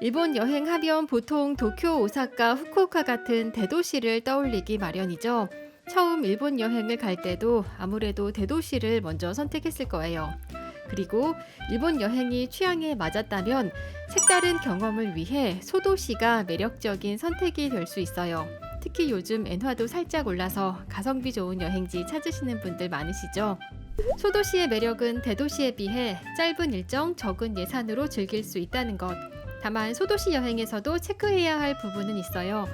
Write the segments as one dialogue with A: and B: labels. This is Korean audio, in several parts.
A: 일본 여행 하면 보통 도쿄, 오사카, 후쿠오카 같은 대도시를 떠올리기 마련이죠. 처음 일본 여행을 갈 때도 아무래도 대도시를 먼저 선택했을 거예요. 그리고 일본 여행이 취향에 맞았다면 색다른 경험을 위해 소도시가 매력적인 선택이 될 수 있어요. 특히 요즘 엔화도 살짝 올라서 가성비 좋은 여행지 찾으시는 분들 많으시죠? 소도시의 매력은 대도시에 비해 짧은 일정, 적은 예산으로 즐길 수 있다는 것. 다만 소도시 여행에서도 체크해야 할 부분은 있어요.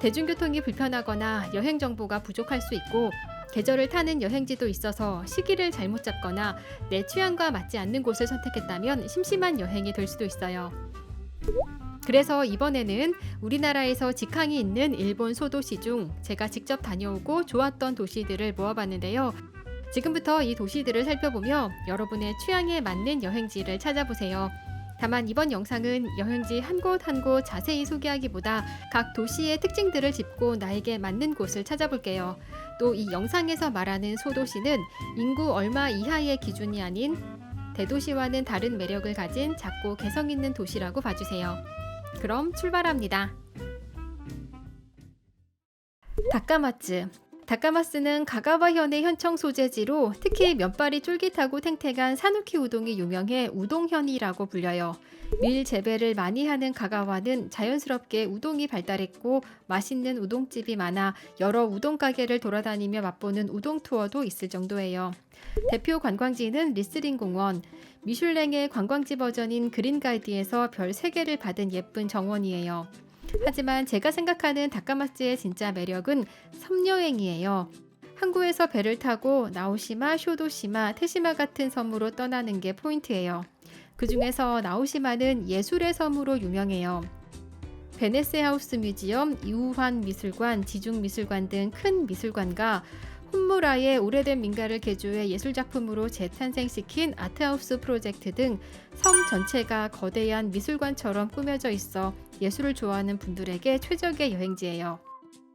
A: 대중교통이 불편하거나 여행 정보가 부족할 수 있고 계절을 타는 여행지도 있어서 시기를 잘못 잡거나 내 취향과 맞지 않는 곳을 선택했다면 심심한 여행이 될 수도 있어요. 그래서 이번에는 우리나라에서 직항이 있는 일본 소도시 중 제가 직접 다녀오고 좋았던 도시들을 모아봤는데요. 지금부터 이 도시들을 살펴보며 여러분의 취향에 맞는 여행지를 찾아보세요. 다만 이번 영상은 여행지 한 곳 한 곳 자세히 소개하기보다 각 도시의 특징들을 짚고 나에게 맞는 곳을 찾아볼게요. 또 이 영상에서 말하는 소도시는 인구 얼마 이하의 기준이 아닌 대도시와는 다른 매력을 가진 작고 개성 있는 도시라고 봐주세요. 그럼 출발합니다. 다카마츠 다카마스는 가가와현의 현청 소재지로 특히 면발이 쫄깃하고 탱탱한 사누키 우동이 유명해 우동현이라고 불려요. 밀 재배를 많이 하는 가가와는 자연스럽게 우동이 발달했고 맛있는 우동집이 많아 여러 우동 가게를 돌아다니며 맛보는 우동 투어도 있을 정도예요. 대표 관광지는 리스링 공원, 미슐랭의 관광지 버전인 그린 가이드에서 별 3개를 받은 예쁜 정원이에요. 하지만 제가 생각하는 다카마스의 진짜 매력은 섬여행이에요. 항구에서 배를 타고 나오시마, 쇼도시마, 테시마 같은 섬으로 떠나는 게 포인트예요. 그 중에서 나오시마는 예술의 섬으로 유명해요. 베네스 하우스 뮤지엄, 이우환 미술관, 지중 미술관 등 큰 미술관과 혼무라의 오래된 민가를 개조해 예술 작품으로 재탄생시킨 아트하우스 프로젝트 등 섬 전체가 거대한 미술관처럼 꾸며져 있어 예술을 좋아하는 분들에게 최적의 여행지예요.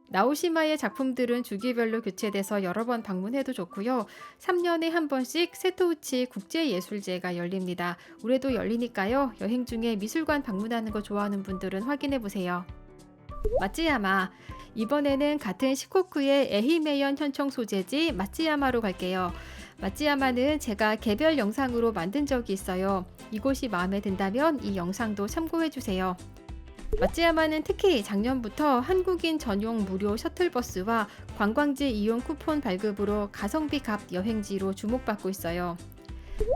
A: 나오시마의 작품들은 주기별로 교체돼서 여러 번 방문해도 좋고요. 3년에 한 번씩 세토우치 국제예술제가 열립니다. 올해도 열리니까요. 여행 중에 미술관 방문하는 거 좋아하는 분들은 확인해 보세요. 마츠야마 이번에는 같은 시코쿠의 에히메현 현청 소재지 마츠야마로 갈게요. 마츠야마는 제가 개별 영상으로 만든 적이 있어요. 이곳이 마음에 든다면 이 영상도 참고해 주세요. 마츠야마는 특히 작년부터 한국인 전용 무료 셔틀버스와 관광지 이용 쿠폰 발급으로 가성비 갑 여행지로 주목받고 있어요.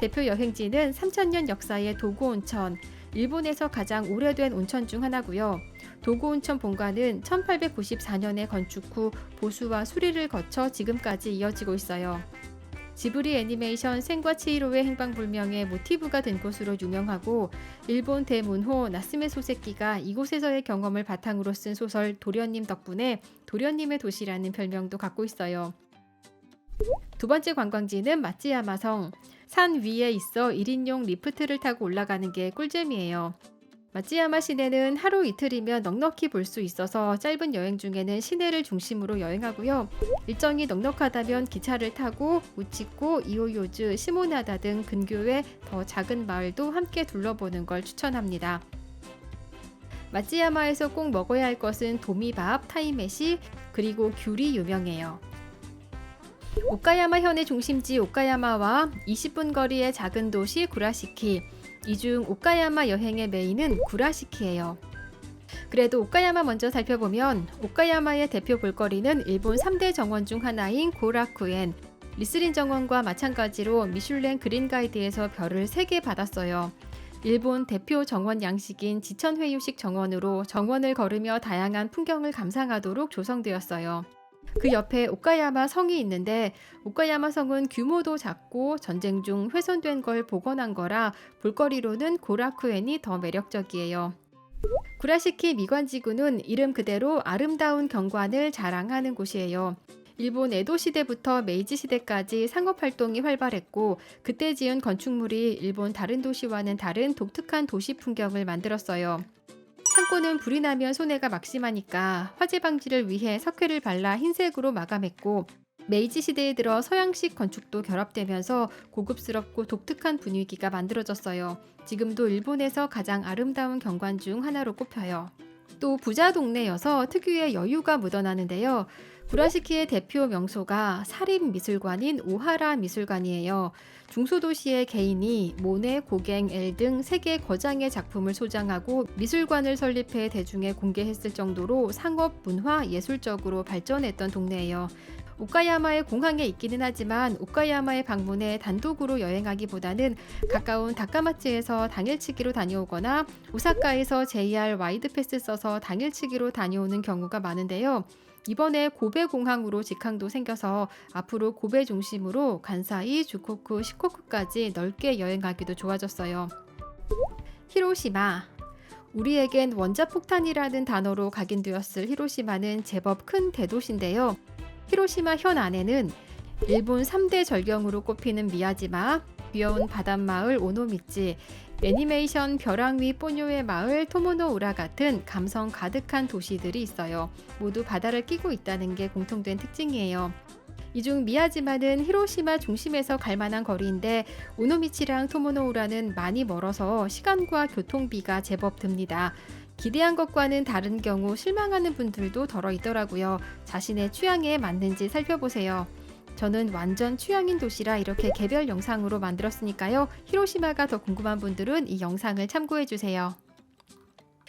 A: 대표 여행지는 3000년 역사의 도고 온천, 일본에서 가장 오래된 온천 중 하나고요. 도고 온천 본관은 1894년에 건축 후 보수와 수리를 거쳐 지금까지 이어지고 있어요. 지브리 애니메이션 생과 치히로의 행방불명의 모티브가 된 곳으로 유명하고 일본 대문호 나스메 소세끼가 이곳에서의 경험을 바탕으로 쓴 소설 도련님 덕분에 도련님의 도시라는 별명도 갖고 있어요. 두 번째 관광지는 마츠야마성. 산 위에 있어 1인용 리프트를 타고 올라가는 게 꿀잼이에요. 마츠야마 시내는 하루 이틀이면 넉넉히 볼 수 있어서 짧은 여행 중에는 시내를 중심으로 여행하고요. 일정이 넉넉하다면 기차를 타고 우치코, 이오요즈, 시모나다 등 근교의 더 작은 마을도 함께 둘러보는 걸 추천합니다. 마츠야마에서 꼭 먹어야 할 것은 도미밥, 타이메시, 그리고 귤이 유명해요. 오카야마 현의 중심지 오카야마와 20분 거리의 작은 도시 구라시키, 이 중 오카야마 여행의 메인은 구라시키예요. 그래도 오카야마 먼저 살펴보면 오카야마의 대표 볼거리는 일본 3대 정원 중 하나인 고라쿠엔 리스린 정원과 마찬가지로 미슐랭 그린 가이드에서 별을 3개 받았어요. 일본 대표 정원 양식인 지천회유식 정원으로 정원을 걸으며 다양한 풍경을 감상하도록 조성되었어요. 그 옆에 오카야마 성이 있는데 오카야마 성은 규모도 작고 전쟁 중 훼손된 걸 복원한 거라 볼거리로는 고라쿠엔이 더 매력적이에요. 구라시키 미관지구는 이름 그대로 아름다운 경관을 자랑하는 곳이에요. 일본 에도 시대부터 메이지 시대까지 상업 활동이 활발했고 그때 지은 건축물이 일본 다른 도시와는 다른 독특한 도시 풍경을 만들었어요. 창고는 불이 나면 손해가 막심하니까 화재 방지를 위해 석회를 발라 흰색으로 마감했고 메이지 시대에 들어 서양식 건축도 결합되면서 고급스럽고 독특한 분위기가 만들어졌어요. 지금도 일본에서 가장 아름다운 경관 중 하나로 꼽혀요. 또 부자 동네여서 특유의 여유가 묻어나는데요. 구라시키의 대표 명소가 사립 미술관인 오하라 미술관이에요. 중소도시의 개인이 모네, 고갱, 엘 등 세계 거장의 작품을 소장하고 미술관을 설립해 대중에 공개했을 정도로 상업, 문화, 예술적으로 발전했던 동네예요. 오카야마의 공항에 있기는 하지만 오카야마에 방문해 단독으로 여행하기보다는 가까운 다카마츠에서 당일치기로 다녀오거나 오사카에서 JR 와이드 패스 써서 당일치기로 다녀오는 경우가 많은데요. 이번에 고베 공항으로 직항도 생겨서 앞으로 고베 중심으로 간사이, 주코쿠, 시코쿠까지 넓게 여행하기도 좋아졌어요. 히로시마 우리에겐 원자폭탄이라는 단어로 각인되었을 히로시마는 제법 큰 대도시인데요. 히로시마 현 안에는 일본 3대 절경으로 꼽히는 미야지마, 귀여운 바닷마을 오노미치, 애니메이션 벼랑 위 뽀뇨의 마을 토모노 우라 같은 감성 가득한 도시들이 있어요. 모두 바다를 끼고 있다는 게 공통된 특징이에요. 이 중 미야지마는 히로시마 중심에서 갈 만한 거리인데 오노미치랑 토모노우라는 많이 멀어서 시간과 교통비가 제법 듭니다. 기대한 것과는 다른 경우 실망하는 분들도 덜어 있더라고요. 자신의 취향에 맞는지 살펴보세요. 저는 완전 취향인 도시라 이렇게 개별 영상으로 만들었으니까요. 히로시마가 더 궁금한 분들은 이 영상을 참고해 주세요.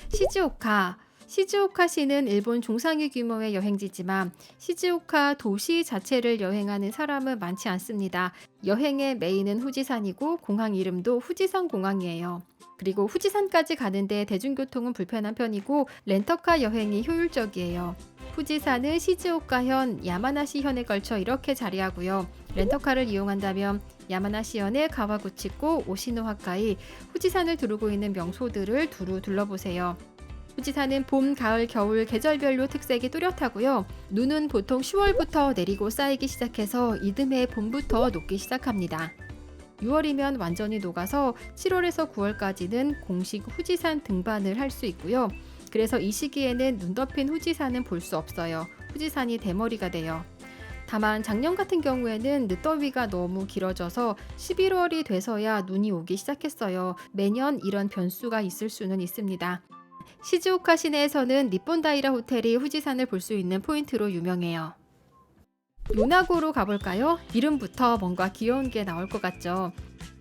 A: 시즈오카 시즈오카시는 일본 중상위 규모의 여행지지만 시즈오카 도시 자체를 여행하는 사람은 많지 않습니다. 여행의 메인은 후지산이고 공항 이름도 후지산 공항이에요. 그리고 후지산까지 가는데 대중교통은 불편한 편이고 렌터카 여행이 효율적이에요. 후지산은 시즈오카현, 야마나시현에 걸쳐 이렇게 자리하고요. 렌터카를 이용한다면 야마나시현의 가와구치코, 오시노하카이, 후지산을 두르고 있는 명소들을 두루 둘러보세요. 후지산은 봄, 가을, 겨울 계절별로 특색이 뚜렷하고요. 눈은 보통 10월부터 내리고 쌓이기 시작해서 이듬해 봄부터 녹기 시작합니다. 6월이면 완전히 녹아서 7월에서 9월까지는 공식 후지산 등반을 할 수 있고요. 그래서 이 시기에는 눈 덮인 후지산은 볼 수 없어요. 후지산이 대머리가 돼요. 다만 작년 같은 경우에는 늦더위가 너무 길어져서 11월이 돼서야 눈이 오기 시작했어요. 매년 이런 변수가 있을 수는 있습니다. 시즈오카 시내에서는 니폰다이라 호텔이 후지산을 볼 수 있는 포인트로 유명해요. 요나고로 가볼까요? 이름부터 뭔가 귀여운 게 나올 것 같죠.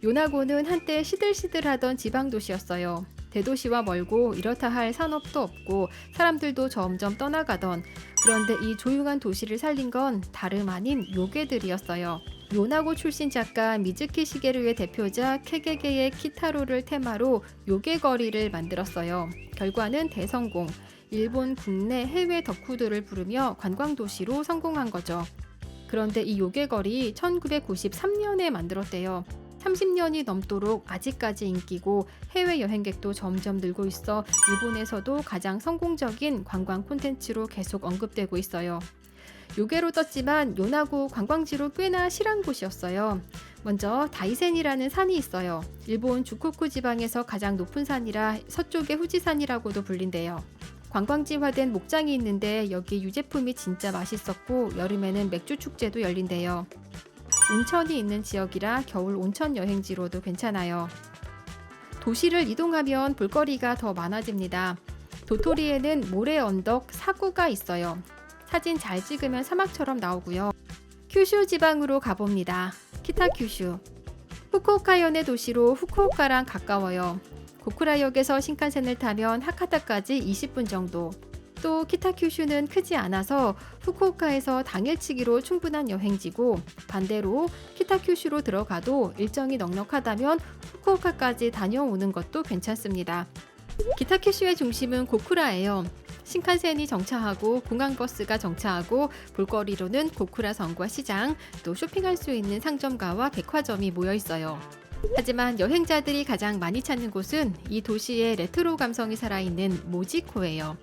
A: 요나고는 한때 시들시들하던 지방 도시였어요. 대도시와 멀고 이렇다 할 산업도 없고 사람들도 점점 떠나가던 그런데 이 조용한 도시를 살린 건 다름 아닌 요괴들이었어요. 요나고 출신 작가 미즈키 시게루의 대표작 케게게의 키타로를 테마로 요괴 거리를 만들었어요. 결과는 대성공. 일본 국내 해외 덕후들을 부르며 관광 도시로 성공한 거죠. 그런데 이 요괴거리 1993년에 만들었대요. 30년이 넘도록 아직까지 인기고 해외 여행객도 점점 늘고 있어 일본에서도 가장 성공적인 관광 콘텐츠로 계속 언급되고 있어요. 요괴로 떴지만 요나고 관광지로 꽤나 실한 곳이었어요. 먼저 다이센이라는 산이 있어요. 일본 주코쿠 지방에서 가장 높은 산이라 서쪽의 후지산이라고도 불린대요. 관광지화된 목장이 있는데 여기 유제품이 진짜 맛있었고 여름에는 맥주 축제도 열린대요. 온천이 있는 지역이라 겨울 온천 여행지로도 괜찮아요. 도시를 이동하면 볼거리가 더 많아집니다. 도토리에는 모래 언덕 사구가 있어요. 사진 잘 찍으면 사막처럼 나오고요. 큐슈 지방으로 가봅니다. 키타 큐슈. 후쿠오카현의 도시로 후쿠오카랑 가까워요. 고쿠라역에서 신칸센을 타면 하카타까지 20분 정도. 또 키타큐슈는 크지 않아서 후쿠오카에서 당일치기로 충분한 여행지고 반대로 키타큐슈로 들어가도 일정이 넉넉하다면 후쿠오카까지 다녀오는 것도 괜찮습니다. 키타큐슈의 중심은 고쿠라예요. 신칸센이 정차하고 공항버스가 정차하고 볼거리로는 고쿠라 성과 시장, 또 쇼핑할 수 있는 상점가와 백화점이 모여 있어요. 하지만 여행자들이 가장 많이 찾는 곳은 이 도시의 레트로 감성이 살아있는 모지코예요.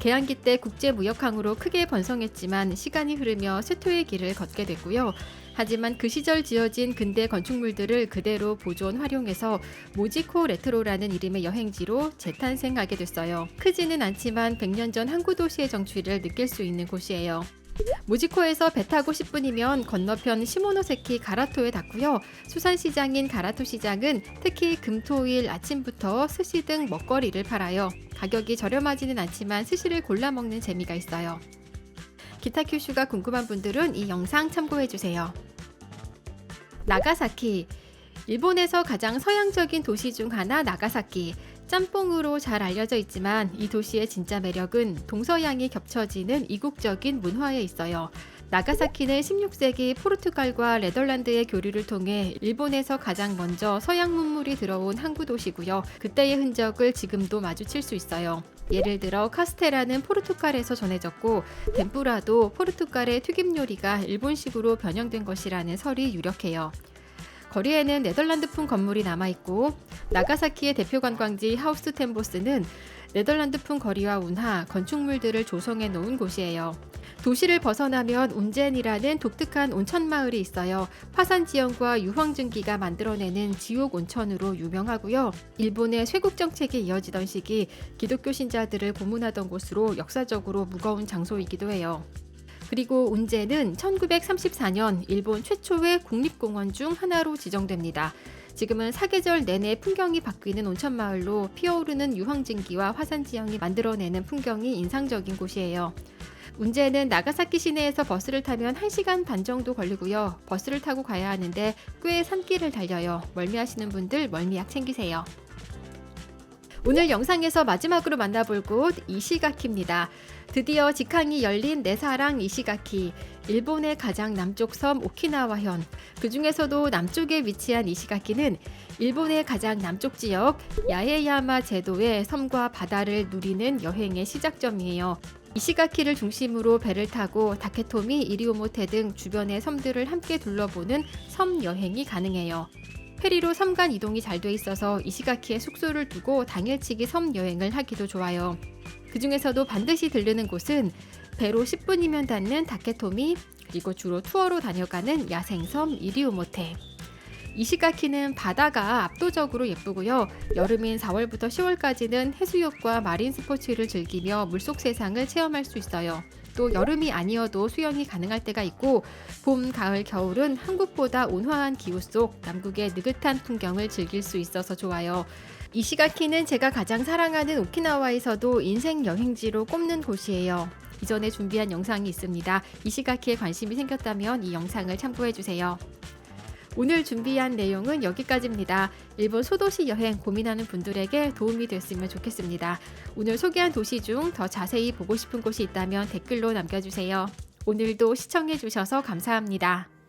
A: 개항기 때 국제 무역항으로 크게 번성했지만 시간이 흐르며 쇠퇴의 길을 걷게 됐고요. 하지만 그 시절 지어진 근대 건축물들을 그대로 보존 활용해서 모지코 레트로라는 이름의 여행지로 재탄생하게 됐어요. 크지는 않지만 100년 전 항구 도시의 정취를 느낄 수 있는 곳이에요. 모지코에서 배 타고 10분이면 건너편 시모노세키 가라토에 닿고요. 수산시장인 가라토 시장은 특히 금토일 아침부터 스시 등 먹거리를 팔아요. 가격이 저렴하지는 않지만 스시를 골라 먹는 재미가 있어요. 기타 큐슈가 궁금한 분들은 이 영상 참고해 주세요. 나가사키 일본에서 가장 서양적인 도시 중 하나 나가사키. 짬뽕으로 잘 알려져 있지만 이 도시의 진짜 매력은 동서양이 겹쳐지는 이국적인 문화에 있어요. 나가사키는 16세기 포르투갈과 네덜란드의 교류를 통해 일본에서 가장 먼저 서양 문물이 들어온 항구 도시고요. 그때의 흔적을 지금도 마주칠 수 있어요. 예를 들어 카스테라는 포르투갈에서 전해졌고 덴뿌라도 포르투갈의 튀김 요리가 일본식으로 변형된 것이라는 설이 유력해요. 거리에는 네덜란드풍 건물이 남아 있고 나가사키의 대표 관광지 하우스 템보스는 네덜란드풍 거리와 운하, 건축물들을 조성해 놓은 곳이에요. 도시를 벗어나면 운젠이라는 독특한 온천 마을이 있어요. 화산 지형과 유황증기가 만들어내는 지옥 온천으로 유명하고요. 일본의 쇄국 정책이 이어지던 시기 기독교 신자들을 고문하던 곳으로 역사적으로 무거운 장소이기도 해요. 그리고 운제는 1934년 일본 최초의 국립공원 중 하나로 지정됩니다. 지금은 사계절 내내 풍경이 바뀌는 온천 마을로 피어오르는 유황증기와 화산 지형이 만들어내는 풍경이 인상적인 곳이에요. 운제는 나가사키 시내에서 버스를 타면 1시간 반 정도 걸리고요. 버스를 타고 가야 하는데 꽤 산길을 달려요. 멀미하시는 분들 멀미약 챙기세요. 오늘 영상에서 마지막으로 만나볼 곳 이시가키입니다. 드디어 직항이 열린 내 사랑 이시가키. 일본의 가장 남쪽 섬 오키나와현. 그 중에서도 남쪽에 위치한 이시가키는 일본의 가장 남쪽 지역 야에야마 제도의 섬과 바다를 누리는 여행의 시작점이에요. 이시가키를 중심으로 배를 타고 다케토미, 이리오모테 등 주변의 섬들을 함께 둘러보는 섬 여행이 가능해요. 페리로 섬간 이동이 잘 돼 있어서 이시가키에 숙소를 두고 당일치기 섬 여행을 하기도 좋아요. 그 중에서도 반드시 들르는 곳은 배로 10분이면 닿는 다케토미 그리고 주로 투어로 다녀가는 야생섬 이리우모테. 이시가키는 바다가 압도적으로 예쁘고요. 여름인 4월부터 10월까지는 해수욕과 마린 스포츠를 즐기며 물속 세상을 체험할 수 있어요. 또 여름이 아니어도 수영이 가능할 때가 있고 봄, 가을, 겨울은 한국보다 온화한 기후 속 남국의 느긋한 풍경을 즐길 수 있어서 좋아요. 이시가키는 제가 가장 사랑하는 오키나와에서도 인생 여행지로 꼽는 곳이에요. 이전에 준비한 영상이 있습니다. 이시가키에 관심이 생겼다면 이 영상을 참고해 주세요. 오늘 준비한 내용은 여기까지입니다. 일본 소도시 여행 고민하는 분들에게 도움이 됐으면 좋겠습니다. 오늘 소개한 도시 중 더 자세히 보고 싶은 곳이 있다면 댓글로 남겨주세요. 오늘도 시청해주셔서 감사합니다.